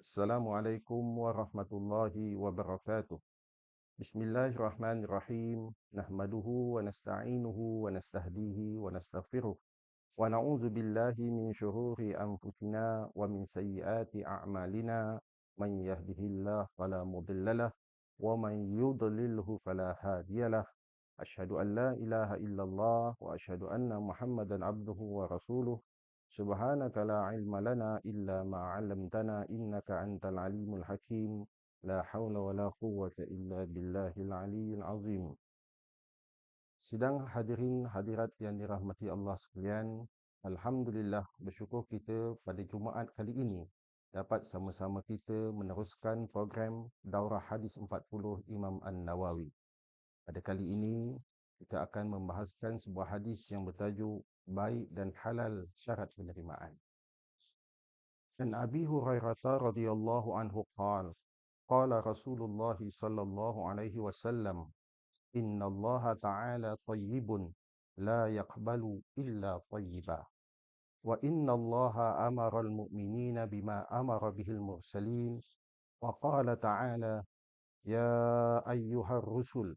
السلام عليكم ورحمة الله وبركاته. بسم الله الرحمن الرحيم. نحمده ونستعينه ونستهديه ونستغفره ونعوذ بالله من شرور أنفسنا ومن سيئات أعمالنا. من يهده الله فلا مضل له ومن يضلله فلا هادي له. أشهد أن لا إله إلا الله وأشهد أن محمدا عبده ورسوله. Subhanaka la ilma lana illa ma 'allamtana innaka antal alimul hakim. La haula wa la quwwata illa billahil aliyyil azim. Sidang hadirin hadirat yang dirahmati Allah sekalian, alhamdulillah bersyukur kita pada Jumaat kali ini dapat sama-sama kita meneruskan program Daurah Hadis 40 Imam An-Nawawi. Pada kali ini kita akan membahaskan sebuah hadis yang bertajuk baik dan halal syarat penerimaan. Dan Abi Hurairah radhiyallahu anhu qala qala Rasulullah sallallahu alaihi wasallam inna Allah ta'ala tayyibun la yaqbalu illa tayyiba wa inna Allah amara al-mu'minina bima amara bihi al-mursalin wa qala ta'ala ya ayyuhar rusul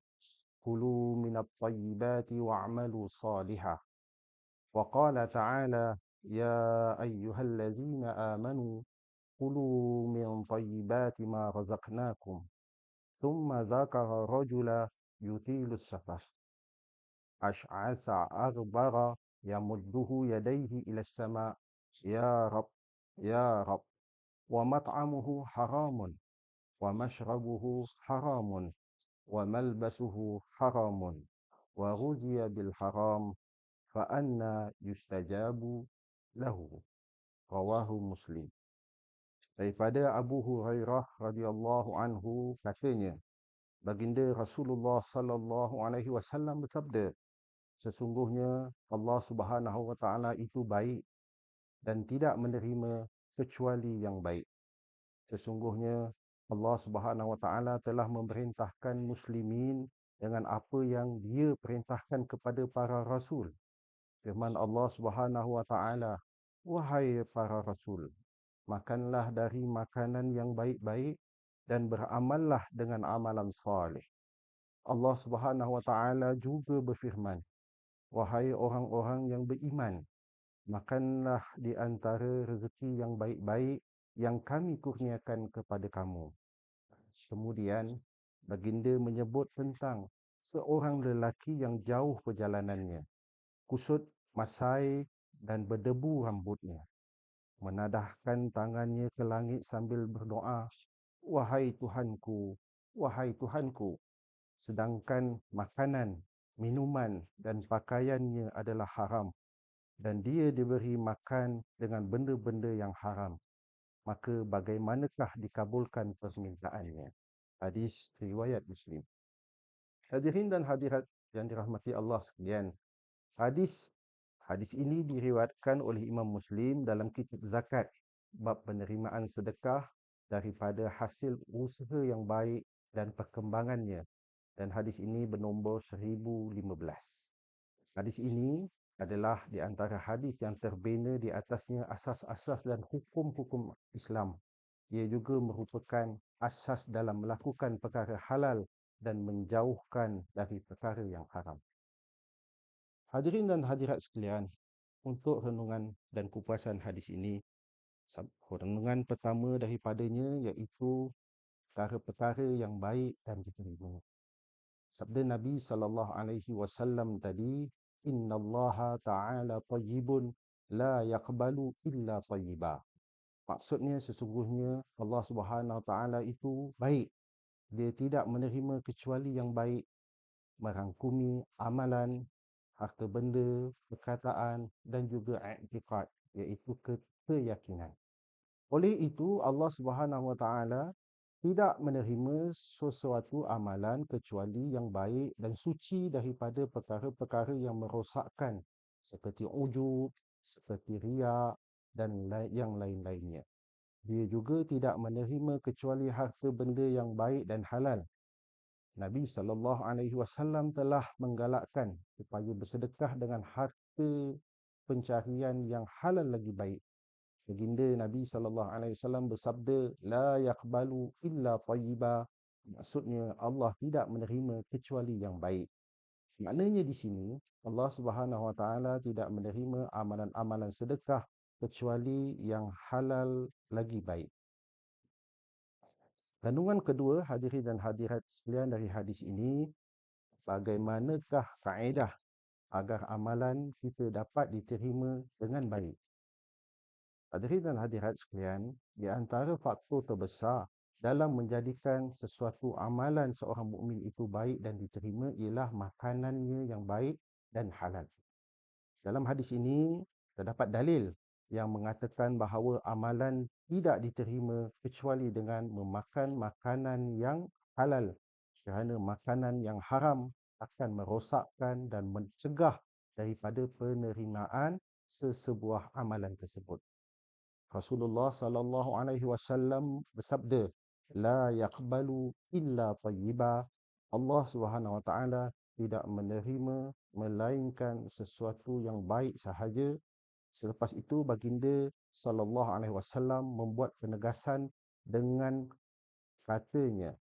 kulu minat tayyibati wa'malu salihah وقال تعالى يا أيها الذين آمنوا كلوا من طيبات ما رزقناكم. ثم ذكر رجلا يطيل السفر. أشعث أغبر يمده يديه إلى السماء. يا رب يا رب. ومطعمه حرام ومشربه حرام. وملبسه حرام وغذي بالحرام فأنا يستجاب له. رواه مسلم. Daripada Abu Hurairah radhiyallahu anhu katanya baginda Rasulullah sallallahu alaihi wasallam bersabda sesungguhnya Allah Subhanahu wa taala itu baik dan tidak menerima kecuali yang baik. Sesungguhnya Allah Subhanahu wa taala telah memerintahkan muslimin dengan apa yang dia perintahkan kepada para rasul Firman Allah Subhanahu wa taala, wahai para rasul, makanlah dari makanan yang baik-baik dan beramallah dengan amalan saleh. Allah Subhanahu wa taala juga berfirman, wahai orang-orang yang beriman, makanlah di antara rezeki yang baik-baik yang kami kurniakan kepada kamu. Kemudian baginda menyebut tentang seorang lelaki yang jauh perjalanannya kusut masai dan berdebu rambutnya. Menadahkan tangannya ke langit sambil berdoa, Wahai Tuhanku, Wahai Tuhanku. Sedangkan makanan, minuman dan pakaiannya adalah haram. Dan dia diberi makan dengan benda-benda yang haram. Maka bagaimanakah dikabulkan permintaannya? Hadis riwayat Muslim. Hadirin dan hadirat yang dirahmati Allah sekalian, Hadis hadis ini diriwayatkan oleh Imam Muslim dalam kitab zakat bab penerimaan sedekah daripada hasil usaha yang baik dan perkembangannya dan hadis ini bernombor 1015. Hadis ini adalah di antara hadis yang terbina di atasnya asas-asas dan hukum-hukum Islam. Ia juga merupakan asas dalam melakukan perkara halal dan menjauhkan dari perkara yang haram. Hadirin dan hadirat sekalian, untuk renungan dan kupasan hadis ini, renungan pertama daripadanya iaitu perkara-perkara yang baik dan diterima. Sabda Nabi sallallahu alaihi wasallam tadi, "Inna Allah Ta'ala tayyibun la yaqbalu illa tayyiba." Maksudnya sesungguhnya Allah Subhanahu Ta'ala itu baik. Dia tidak menerima kecuali yang baik merangkumi amalan harta benda, perkataan dan juga i'tiqad iaitu keyakinan. Oleh itu Allah Subhanahu Wa Taala tidak menerima sesuatu amalan kecuali yang baik dan suci daripada perkara-perkara yang merosakkan seperti ujub, seperti riak dan yang lain-lainnya. Dia juga tidak menerima kecuali harta benda yang baik dan halal Nabi sallallahu alaihi wasallam telah menggalakkan supaya bersedekah dengan harta pencarian yang halal lagi baik Baginda Nabi sallallahu alaihi wasallam bersabda, "La yaqbalu illa thayyiba." Maksudnya Allah tidak menerima kecuali yang baik. Maknanya di sini Allah Subhanahu Wa Taala tidak menerima amalan-amalan sedekah kecuali yang halal lagi baik. Kandungan kedua hadirin dan hadirat sekalian dari hadis ini bagaimanakah kaedah agar amalan kita dapat diterima dengan baik. Hadirin dan hadirat sekalian, di antara faktor terbesar dalam menjadikan sesuatu amalan seorang mukmin itu baik dan diterima ialah makanannya yang baik dan halal. Dalam hadis ini terdapat dalil yang mengatakan bahawa amalan tidak diterima kecuali dengan memakan makanan yang halal kerana makanan yang haram akan merosakkan dan mencegah daripada penerimaan sesebuah amalan tersebut. Rasulullah sallallahu alaihi wasallam bersabda, "La yaqbalu illa tayyiba." Allah Subhanahu wa taala tidak menerima melainkan sesuatu yang baik sahaja. Selepas itu baginda sallallahu alaihi wasallam membuat penegasan dengan katanya,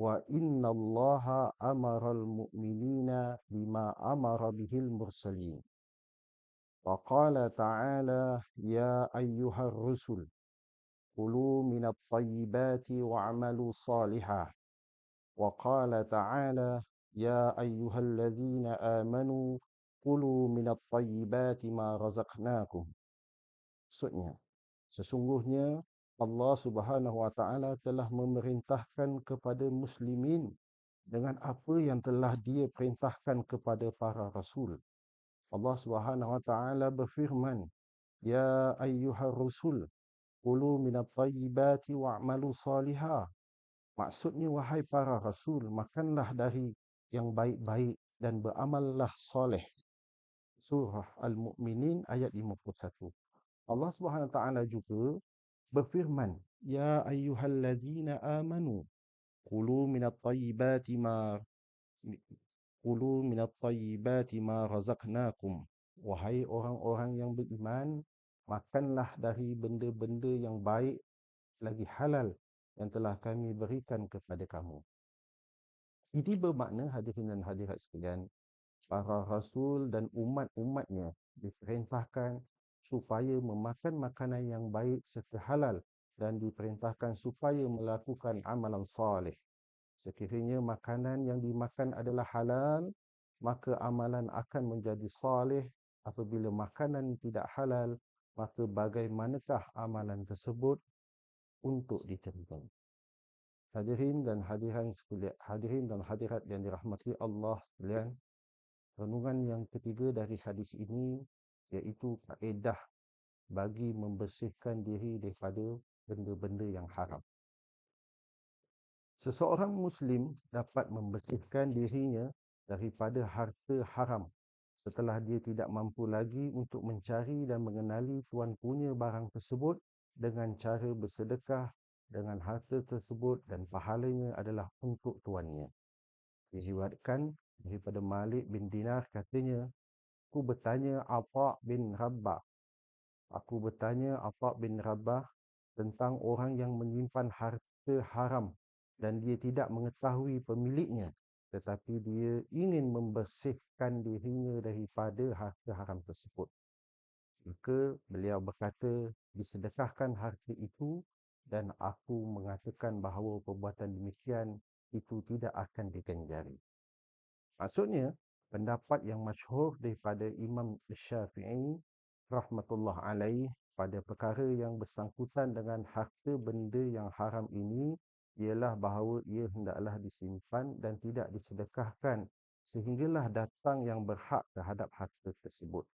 "Wa inna Allah amara al-mu'minina bima amara bihil mursalin." وقال تعالى يا أيها الرسل كلوا من الطيبات واعملوا صالحا وقال تعالى يا أيها الذين آمنوا كلوا من الطيبات ما رزقناكم Maksudnya, sesungguhnya Allah subhanahu wa ta'ala telah memerintahkan kepada muslimin dengan apa yang telah dia perintahkan kepada para rasul. Allah Subhanahu wa taala berfirman, "Ya ayyuhar rusul, kulu minat thayyibati wa'malu salihah." Maksudnya wahai para rasul, makanlah dari yang baik-baik dan beramallah soleh. Surah Al-Mu'minin ayat 51. Allah Subhanahu wa taala juga berfirman, "Ya ayyuhalladzina amanu, kulu minat thayyibati ma Kulu minat tayyibati ma razaqnakum. Wahai orang-orang yang beriman, makanlah dari benda-benda yang baik lagi halal yang telah kami berikan kepada kamu. Ini bermakna hadirin dan hadirat sekalian, para rasul dan umat-umatnya diperintahkan supaya memakan makanan yang baik serta halal dan diperintahkan supaya melakukan amalan salih. Sekiranya makanan yang dimakan adalah halal, maka amalan akan menjadi salih. Apabila makanan tidak halal, maka bagaimanakah amalan tersebut untuk diterima? Hadirin dan hadiran sekalian, hadirin dan hadirat yang dirahmati Allah sekalian, renungan yang ketiga dari hadis ini iaitu kaedah bagi membersihkan diri daripada benda-benda yang haram. Seseorang Muslim dapat membersihkan dirinya daripada harta haram setelah dia tidak mampu lagi untuk mencari dan mengenali tuan punya barang tersebut dengan cara bersedekah dengan harta tersebut dan pahalanya adalah untuk tuannya. Diriwayatkan daripada Malik bin Dinar katanya, aku bertanya Afa bin Rabbah. Aku bertanya Afa bin Rabbah tentang orang yang menyimpan harta haram dan dia tidak mengetahui pemiliknya tetapi dia ingin membersihkan dirinya daripada harta haram tersebut. Maka beliau berkata, disedekahkan harta itu dan aku mengatakan bahawa perbuatan demikian itu tidak akan diganjari. Maksudnya, pendapat yang masyhur daripada Imam Syafi'i rahmatullah alaih pada perkara yang bersangkutan dengan harta benda yang haram ini ialah bahawa ia hendaklah disimpan dan tidak disedekahkan sehinggalah datang yang berhak terhadap harta tersebut.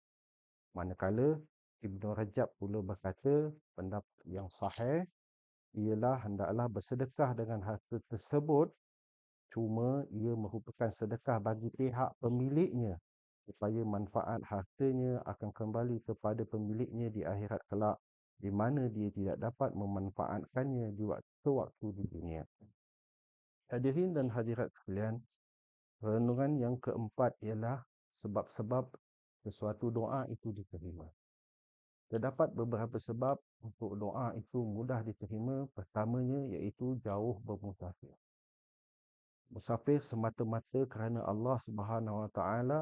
Manakala Ibn Rajab pula berkata pendapat yang sahih ialah hendaklah bersedekah dengan harta tersebut cuma ia merupakan sedekah bagi pihak pemiliknya supaya manfaat hartanya akan kembali kepada pemiliknya di akhirat kelak di mana dia tidak dapat memanfaatkannya di waktu-waktu di dunia. Hadirin dan hadirat sekalian, renungan yang keempat ialah sebab-sebab sesuatu doa itu diterima. Terdapat beberapa sebab untuk doa itu mudah diterima. Pertamanya iaitu jauh bermusafir. Musafir semata-mata kerana Allah Subhanahu Wa Taala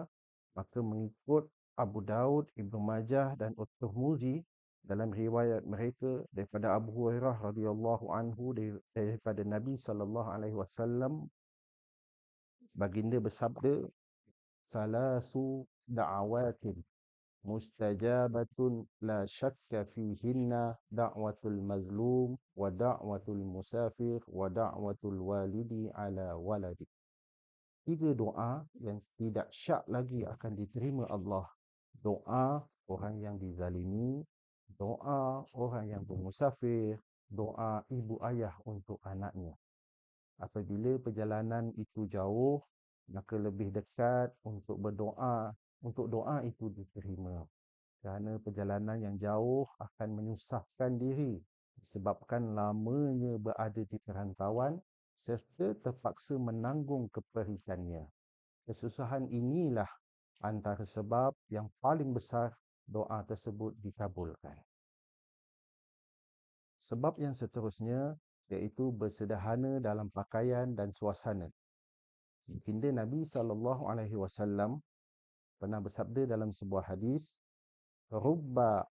maka mengikut Abu Daud, Ibnu Majah dan At-Tirmizi dalam riwayat mereka daripada Abu Hurairah radhiyallahu anhu daripada Nabi sallallahu alaihi wasallam baginda bersabda salasu da'awatin mustajabatun la syakka fihinna da'watul mazlum wa da'watul musafir wa da'watul walidi ala waladi. Tiga doa yang tidak syak lagi akan diterima Allah. Doa orang yang dizalimi, doa orang yang bermusafir, doa ibu ayah untuk anaknya. Apabila perjalanan itu jauh, maka lebih dekat untuk berdoa untuk doa itu diterima. Kerana perjalanan yang jauh akan menyusahkan diri disebabkan lamanya berada di perantauan serta terpaksa menanggung keperikannya. Kesusahan inilah antara sebab yang paling besar doa tersebut dikabulkan. Sebab yang seterusnya iaitu bersederhana dalam pakaian dan suasana. Baginda Nabi sallallahu alaihi wasallam pernah bersabda dalam sebuah hadis rubba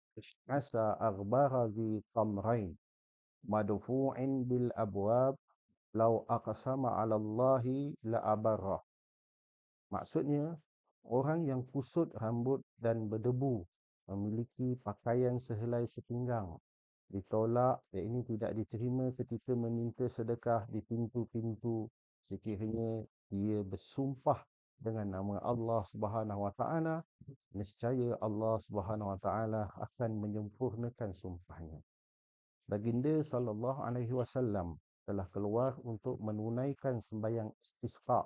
asa aghbara zi tamrain madfu'in bil abwab law aqsama 'ala Allahi la abarra maksudnya orang yang kusut rambut dan berdebu memiliki pakaian sehelai sepinggang. Ditolak dan ini tidak diterima ketika meminta sedekah di pintu-pintu. Sekiranya dia bersumpah dengan nama Allah Subhanahu Wa Taala nescaya Allah Subhanahu Wa Taala akan menyempurnakan sumpahnya. Baginda sallallahu alaihi wasallam telah keluar untuk menunaikan sembahyang istisqa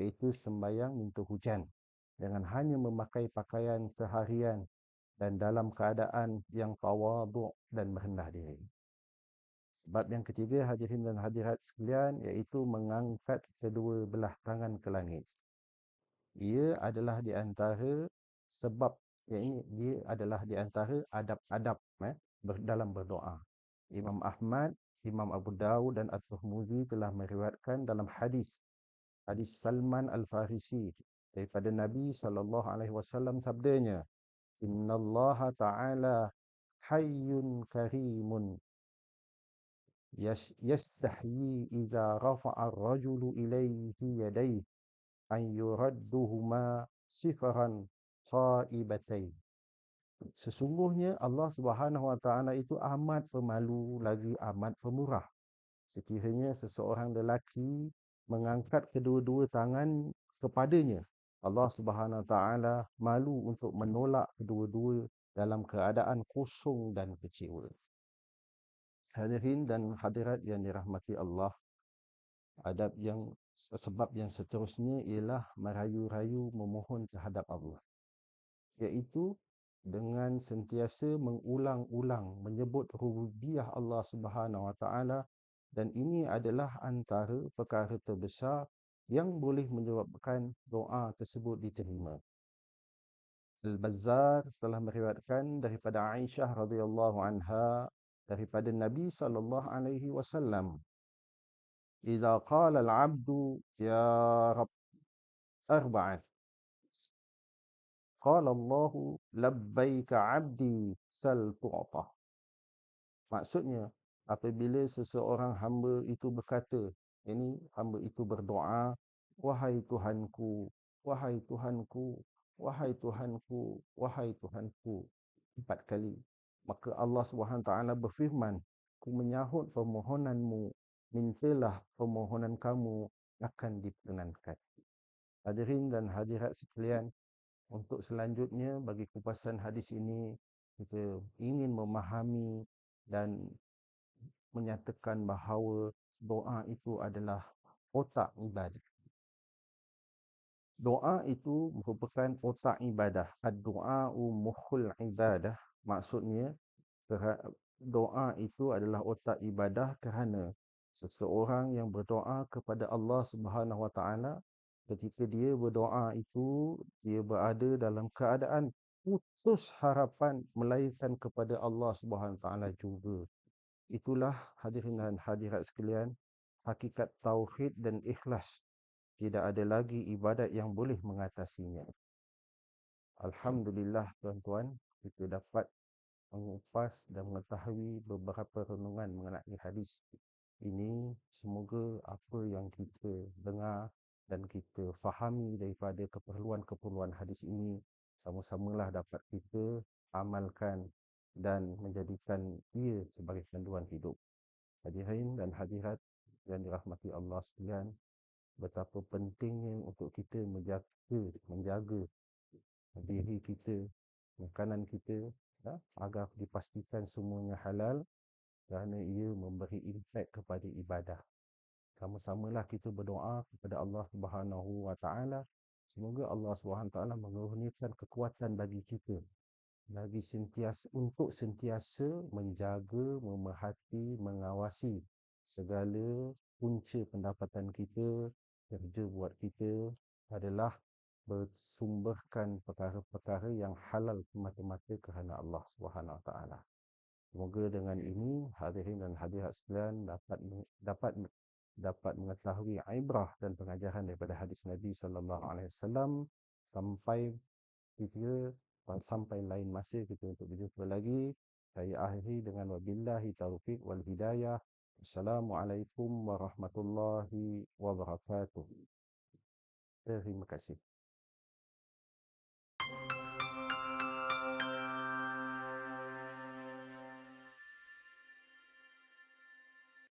iaitu sembahyang minta hujan. Dengan hanya memakai pakaian seharian dan dalam keadaan yang tawaduk dan merendah diri. Sebab yang ketiga hadirin dan hadirat sekalian iaitu mengangkat kedua belah tangan ke langit ia adalah di antara sebab yang ini dia adalah di antara adab-adab eh, dalam berdoa. Imam Ahmad, Imam Abu Dawud dan At-Tirmizi telah meriwayatkan dalam hadis hadis Salman Al-Farisi daripada Nabi sallallahu alaihi wasallam sabdanya Innallaha ta'ala hayyun karimun yastahyi idza rafa'a ar-rajulu ilayhi yadayhi an yuradduhuma sifaran khaibatain. Sesungguhnya Allah Subhanahu Wa Taala itu amat pemalu lagi amat pemurah. Sekiranya seseorang lelaki mengangkat kedua-dua tangan kepadanya, Allah Subhanahu Wa Taala malu untuk menolak kedua-dua dalam keadaan kosong dan kecewa. Hadirin dan hadirat yang dirahmati Allah, adab yang sebab yang seterusnya ialah merayu-rayu memohon terhadap Allah. Iaitu dengan sentiasa mengulang-ulang menyebut rububiyah Allah Subhanahu Wa Taala dan ini adalah antara perkara terbesar yang boleh menyebabkan doa tersebut diterima. Al-Bazzar telah meriwayatkan daripada Aisyah radhiyallahu anha daripada Nabi sallallahu alaihi wasallam. "Idza qala al-'abdu ya Rabb arba'at" Qala Allah labbaik 'abdi sal tu'ta. Maksudnya apabila seseorang hamba itu berkata ini hamba itu berdoa, Wahai Tuhanku, Wahai Tuhanku, Wahai Tuhanku, Wahai Tuhanku, empat kali. Maka Allah SWT berfirman, Ku menyahut permohonanmu mintalah permohonan kamu akan diperkenankan. Hadirin dan hadirat sekalian, untuk selanjutnya bagi kupasan hadis ini, kita ingin memahami dan menyatakan bahawa doa itu adalah otak ibadah. Doa itu merupakan otak ibadah. Ad-du'a'u mukhul ibadah. Maksudnya, doa itu adalah otak ibadah kerana seseorang yang berdoa kepada Allah Subhanahu Wa Taala ketika dia berdoa itu dia berada dalam keadaan putus harapan melainkan kepada Allah Subhanahu Taala juga. Itulah hadirin dan hadirat sekalian, hakikat tauhid dan ikhlas. Tidak ada lagi ibadat yang boleh mengatasinya. Alhamdulillah tuan-tuan, kita dapat mengupas dan mengetahui beberapa renungan mengenai hadis ini. Semoga apa yang kita dengar dan kita fahami daripada keperluan-keperluan hadis ini sama-samalah dapat kita amalkan dan menjadikan ia sebagai panduan hidup. Hadirin dan hadirat yang dirahmati Allah sekalian, betapa pentingnya untuk kita menjaga, menjaga diri kita, makanan kita ya, agar dipastikan semuanya halal kerana ia memberi impak kepada ibadah. Sama-samalah kita berdoa kepada Allah Subhanahu Wa Taala semoga Allah Subhanahu Wa Taala mengurniakan kekuatan bagi kita bagi sentiasa untuk sentiasa menjaga, memerhati, mengawasi segala punca pendapatan kita, kerja buat kita adalah bersumberkan perkara-perkara yang halal semata-mata kerana Allah Subhanahu Wa Taala. Semoga dengan ini hadirin dan hadirat sekalian dapat dapat dapat mengetahui ibrah dan pengajaran daripada hadis Nabi sallallahu alaihi wasallam sampai kita sampai lain masa kita untuk berjumpa lagi. Saya akhiri dengan wabillahi taufiq wal hidayah. Assalamualaikum warahmatullahi wabarakatuh. Terima kasih.